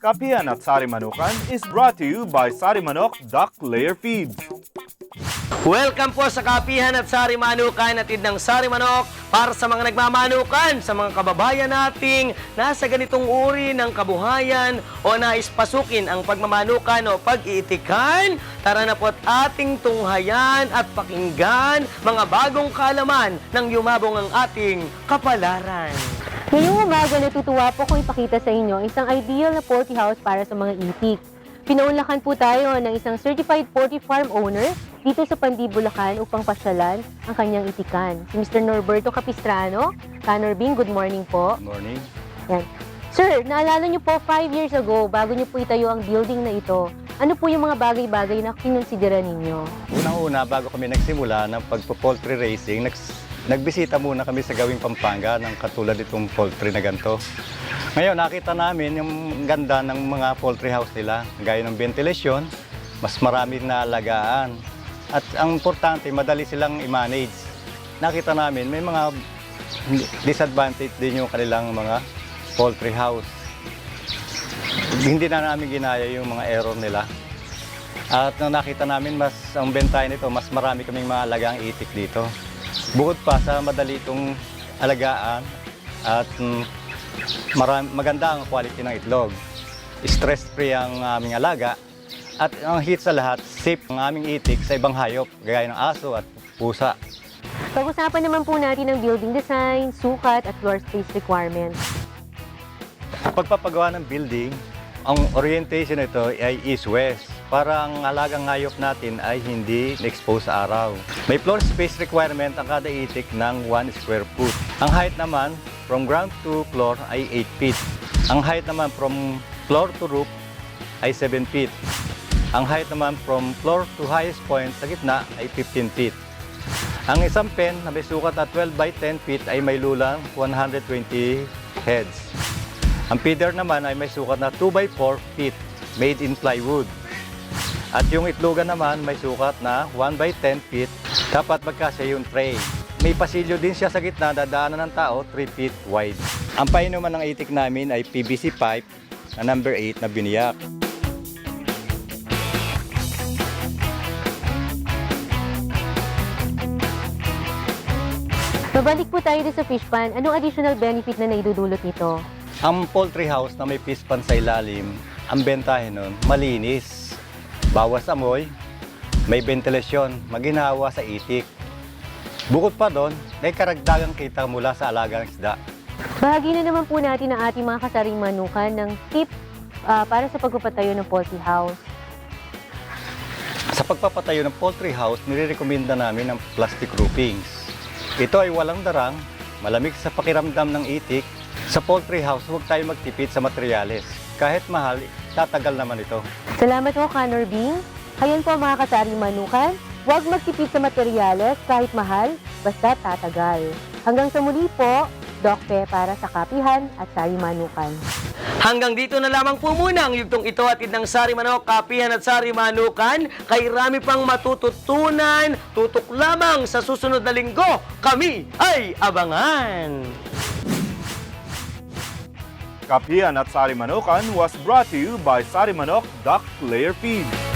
Kapihan at Sari Manukan is brought to you by Sari Manok Duck Layer Feeds. Welcome po sa Kapihan at Sari Manukan atid ng Sari Manok para sa mga nagmamanukan, sa mga kababayan nating nasa ganitong uri ng kabuhayan o nais pasukin ang pagmamanukan o pag-iitikan. Tara na po't ating tunghayan at pakinggan mga bagong kaalaman ng yumabong ang ating kapalaran. Ngayong umaga, natutuwa po kung ipakita sa inyo isang ideal na poultry house para sa mga itik. Pinaunlakan po tayo ng isang certified poultry farm owner dito sa Pandi, Bulacan upang pasyalan ang kanyang itikan. Si Mr. Norberto Capistrano. Canorbing, good morning po. Good morning. Yan. Sir, naalala niyo po 5 years ago, bago niyo po itayo ang building na ito, ano po yung mga bagay-bagay na kinonsidera ninyo? Unang-una, bago kami nagsimula ng pagpo-poultry racing, nags- nagbisita muna kami sa gawing Pampanga ng katulad itong poultry na ganito. Ngayon, nakita namin yung ganda ng mga poultry house nila, gaya ng ventilation, mas maraming na alagaan. At ang importante, madali silang i-manage. Nakita namin, may mga disadvantage din yung kanilang mga poultry house. Hindi na namin ginaya yung mga error nila. At nang nakita namin mas ang bentahe nito, mas marami kaming mga alagang itik dito. Bukod pa sa madali itong alagaan at mm, marami, maganda ang quality ng itlog. Stress-free ang aming alaga at ang hit sa lahat, safe ang aming itik sa ibang hayop, gaya ng aso at pusa. Pag-usapan naman po natin ang building design, sukat at floor space requirements. Pagpapagawa ng building, ang orientation nito ay east-west para ang alagang hayop natin ay hindi na-expose sa araw. May floor space requirement ang kada itik ng 1 square foot. Ang height naman from ground to floor ay 8 feet. Ang height naman from floor to roof ay 7 feet. Ang height naman from floor to highest point sa gitna ay 15 feet. Ang isang pen na may sukat na 12 by 10 feet ay may lulang 120 heads. Ang feeder naman ay may sukat na 2 by 4 feet made in plywood. At yung itlogan naman may sukat na 1 by 10 feet. Dapat magkasya yung tray. May pasilyo din siya sa gitna dadaanan ng tao 3 feet wide. Ang painuman ng itik namin ay PVC pipe na number 8 na biniyak. Babalik po tayo sa fish pan. Anong additional benefit na naidudulot nito? Ang poultry house na may fish pan sa ilalim, ang bentahe nun, malinis. Bawas amoy, may ventilasyon, maginawa sa itik. Bukod pa doon, may karagdagang kita mula sa alagang isda. Bahagi na naman po natin ang ating mga kasaring manukan ng tip ah, para sa pagpapatayo ng poultry house. Sa pagpapatayo ng poultry house, nirekomenda namin ang plastic roofings. Ito ay walang darang, malamig sa pakiramdam ng itik. Sa poultry house, huwag tayo magtipid sa materyales. Kahit mahal, tatagal naman ito. Salamat po, Canor Bing. Ayan po mga kasaring manukan. Huwag magtipid sa materyales kahit mahal, basta tatagal. Hanggang sa muli po, Doc Pe para sa Kapihan at Sari Manukan. Hanggang dito na lamang po muna ang yugtong ito atid ng Sari Manok, Kapihan at Sari Manukan. Kay rami pang matututunan, tutok lamang sa susunod na linggo. Kami ay abangan! Kapihan at Sari Manukan was brought to you by Sari Manok Duck Layer Feeds.